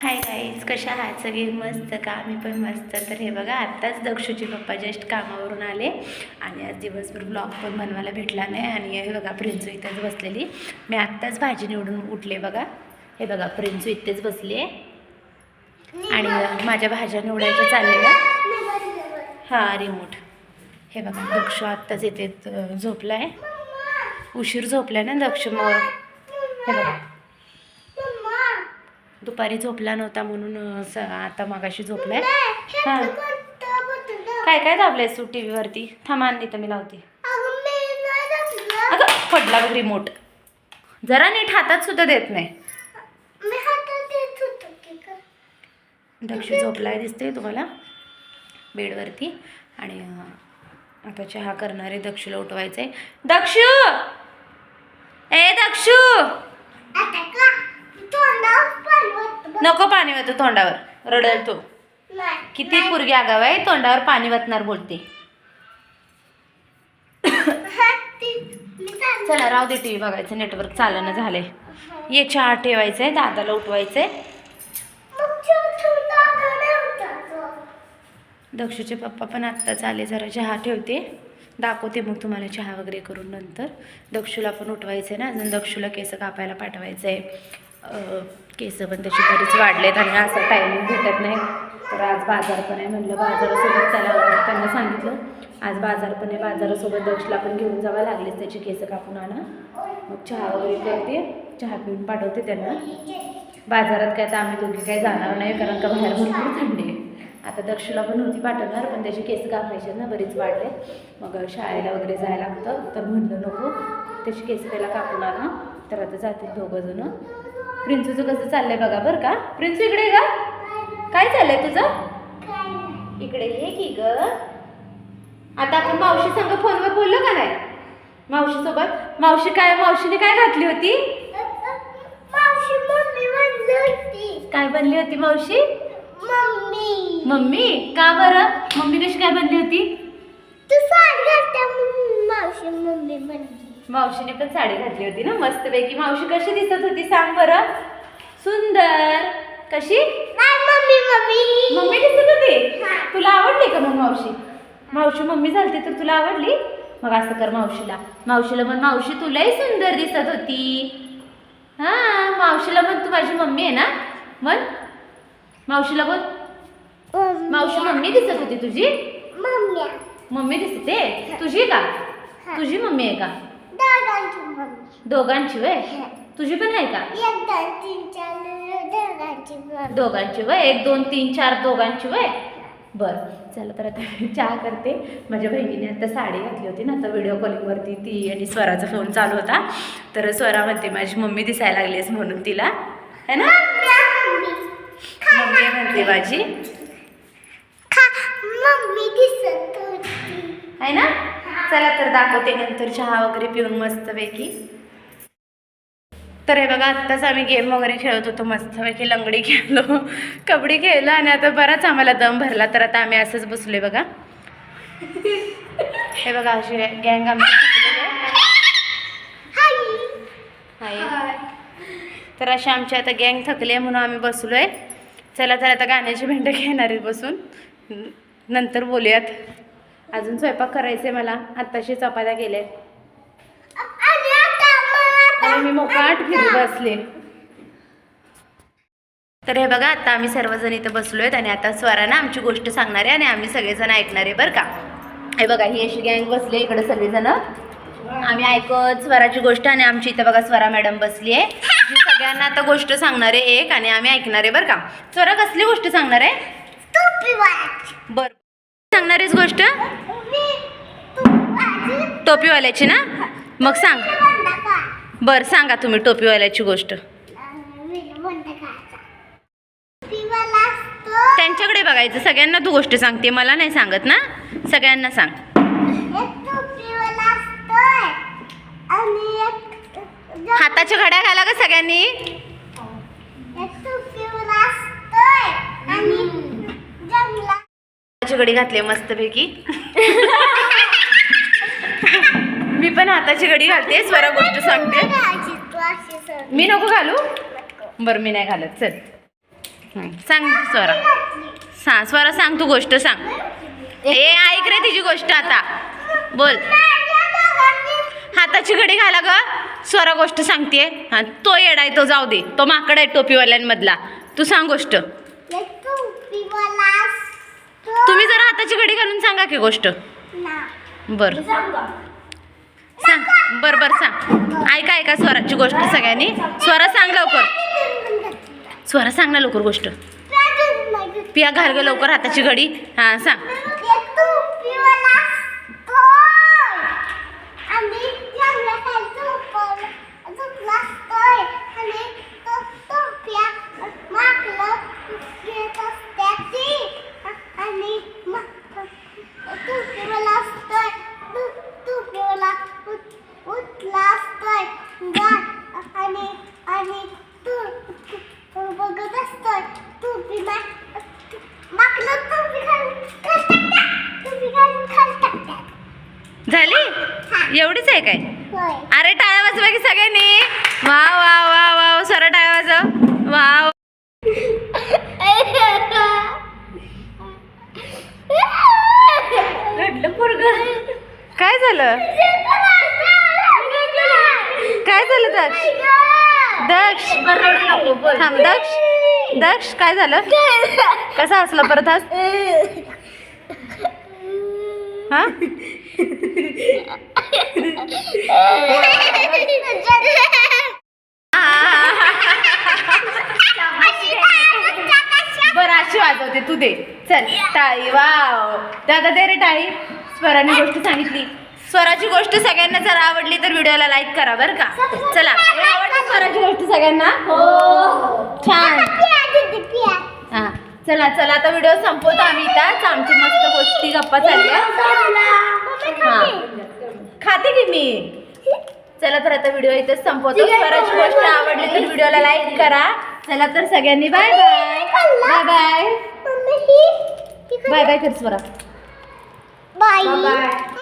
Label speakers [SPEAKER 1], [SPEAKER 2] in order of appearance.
[SPEAKER 1] Hi guys कशा आहात? सगळी मस्त का? मी पण मस्त. तर हे बघा आत्ताच दक्षूचे पप्पा जस्ट कामावरून आले. आणि आज दिवसभर ब्लॉग पण बनवायला भेटला नाही. आणि हे बघा प्रिन्सू इथेच बसलेली. मी आत्ताच भाजी निवडून उठले बघा. हे बघा प्रिन्सू इथेच बसली आहे आणि माझ्या भाज्या निवडायच्या चाललेल्या. हां रिमोट हे बघा दक्ष आत्ताच इथे झोपला आहे उशीर झोपला ना दक्ष मग. हे बघा. दुपारी झोपला नव्हता म्हणून स- आता मगाशी झोपलाय. हां काय काय दाबलंय तू टी व्हीवरती थांबा आणि तर मी लावते. अगं पडला बघ रिमोट जरा नीट हातात सुद्धा देत नाही. दक्ष झोपलाय दिसते तुम्हाला? बेडवरती. आणि आता चहा करणारे दक्षूला उठवायचं आहे दक्षू! ए दक्षू! नको पाणी वाटू तोंडावर. रडल तू किती पुरगी आगाव आहे तोंडावर पाणी वाटणार बोलते. चला राहू दे टी व्ही बघायचं नेटवर्क चालणं झालंय. ये चहा ठेवायचं आहे दादाला उठवायचं आहे दक्षूचे पप्पा पण आत्ताच आले जरा चहा ठेवते. दाखवते मग तुम्हाला चहा वगैरे करून नंतर. दक्षूला पण उठवायचं आहे ना अजून दक्षूला केस कापायला पाठवायचं आहे केस पण त्याचे बरीच वाढलेत आणि असं टायमिंग भेटत नाही. तर आज बाजार पण आहे म्हणलं बाजारासोबत त्याला त्यांना सांगितलं आज बाजार पण आहे बाजारासोबत दक्षला पण घेऊन जावं लागलेच त्याची केस कापून आणा. मग चहा वगैरे करते चहा पिऊन पाठवते त्यांना. बाजारात काय तर आम्ही दोघी काही जाणार नाही कारण का बाहेर भरपूर थंडी आहे. आता दक्षला पण होती पाठवणार पण त्याचे केस कापायचे ना बरीच वाढले. मग शाळेला वगैरे जायला लागतं तर म्हणलं नको त्याची केस त्याला कापून ना तर आता जातील दोघंजणं प्रिन्सूचं कसं चाललंय बघा बरं का? प्रिन्सू इकडे का काय चाललंय तुझं? इकडे ये की ग. आता आपण मावशी संग फोनवर बोललो का नाही? मावशी सोबत? मावशी काय मावशीने काय घातली होती? काय बनली होती मावशी? मम्मी. का बरं? मम्मी कशी काय बनली होती? मावशीने पण साडी घातली होती ना मस्तपैकी. मावशी कशी दिसत होती सांग बरं. सुंदर. कशी? मम्मी दिसत होती? तुला आवडली का मग मावशी? मावशी मम्मी झालती तर तुला आवडली? मग असं कर मावशीला. मावशीला म्हण मावशी तुलाही सुंदर दिसत होती. हा मावशीला म्हण तू माझी मम्मी आहे ना? म्हण. मावशीला बोल. मावशी मम्मी दिसत होती तुझी? मम्मी. दिसते? तुझी का? तुझी मम्मी आहे का? दोघांची वय? तुझी पण आहे का? दोघांची वय? एक दोन तीन चार दोघांची वय? बरं. चला तर आता चहा करते. माझ्या बहिणीने आता साडी घातली होती ना आता व्हिडिओ कॉलिंगवरती ती आणि स्वराचा फोन चालू होता. तर स्वरा म्हणते माझी मम्मी दिसायला लागलीस म्हणून तिला. है ना? मम्मी म्हणते माझी आहे ना? चला तर दाखवते नंतर चहा वगैरे पिऊन मस्तपैकी. तर हे बघा आत्ताच आम्ही गेम वगैरे खेळत होतो मस्तपैकी लंगडी खेळलो कबड्डी खेळलो आणि आता बराच आम्हाला दम भरला तर आता आम्ही असंच बसलोय बघा. हे बघा अशी गँग आमची थकलेली आहे. तर अशी आमची आता गँग थकली आहे म्हणून आम्ही बसलोय. चला तर आता गाण्याची भेंड घेणार आहे बसून. नंतर बोलूयात. अजून स्वयंपाक करायचे आहे मला. आत्ताशी चपात्या केल्या. मी मोकाट फिरू बसले. तर हे बघा आता आम्ही सर्वजण इथं बसलोय आणि आता स्वरा ना आमची गोष्ट सांगणार आहे आणि आम्ही सगळेजण ऐकणार आहे बरं का. हे बघा ही अशी गँग बसली इकडे सगळेजण. आम्ही ऐकत स्वराची गोष्ट आणि आमची इथं बघा स्वरा मॅडम बसली आहे जी सगळ्यांना आता गोष्ट सांगणार आहे एक आणि आम्ही ऐकणार आहे बरं का. स्वरा कसली गोष्ट सांगणार? आहे बर. सांगणार आहेस गोष्ट टोपीवाल्याची ना? मग सांग. बर सांगा तुम्ही टोपीवाल्याची गोष्ट. त्यांच्याकडे बघायचं सगळ्यांना तू गोष्ट सांगते मला नाही सांगत ना. सगळ्यांना सांग. हाताच्या घड्या घाला का सगळ्यांनी. घडी घातली मस्तपैकी. मी पण हाताची घडी घालते स्वरा गोष्ट सांगते. मी नको घालू? बरं मी नाही घालत. चल. हं, सांग स्वरा. सा स्वरा सांग तू गोष्ट सांग. ए ऐक रे तिची गोष्ट आता. बोल. हाताची घडी घाला ग. स्वरा गोष्ट सांगते हा तो येडाय तो जाऊ दे. तो माकड आहे टोपीवाल्यांमधला. तू सांग गोष्ट. तुम्ही जरा हाताची घडी घालून सांगा की गोष्ट. बर. सांग बर बर सांग. ऐका ऐका स्वराची गोष्ट सगळ्यांनी. स्वरा सांग लवकर. स्वरा सांग ना लवकर गोष्ट. पिया घाल ग लवकर हाताची घडी. हां सांग
[SPEAKER 2] आणि तू पिवला असतोय तू तू पिवला उठला असतोय गाय आणि आणि तू तू बघत असतोय तू पिमा मागलं तू पिघाल तू पिघाल खाल टाकतात.
[SPEAKER 1] झाली? एवढीच आहे काय? अरे टाळ्या वाजवा की सगळ्यांनी. वा वा वा वा सर टाळ्या वाजव वा काय झालं काय झालं दक्ष दक्ष. थांब दक्ष. दक्ष काय झालं? कसा असलं परत हस हा? बरं अशी वाजवते तू दे. चल टाळी वाव. दादा दे रे टाळी. स्वराने गोष्ट सांगितली. स्वराची गोष्ट सगळ्यांना जर आवडली तर व्हिडिओला लाईक करा बरं का. चला आवडली स्वराची गोष्ट सगळ्यांना. छान. हा चला चला आता व्हिडिओ संपवतो आम्ही इथंच आमची मस्त गोष्टी गप्पा चालल्या. हा. खाते की मी? चला तर आता व्हिडिओ इथेच संपवतो. स्वराची गोष्ट आवडली तर व्हिडिओला लाईक करा. चला तर सगळ्यांनी bye bye bye bye bye bye कर स्वरा.
[SPEAKER 2] बाई
[SPEAKER 1] बाय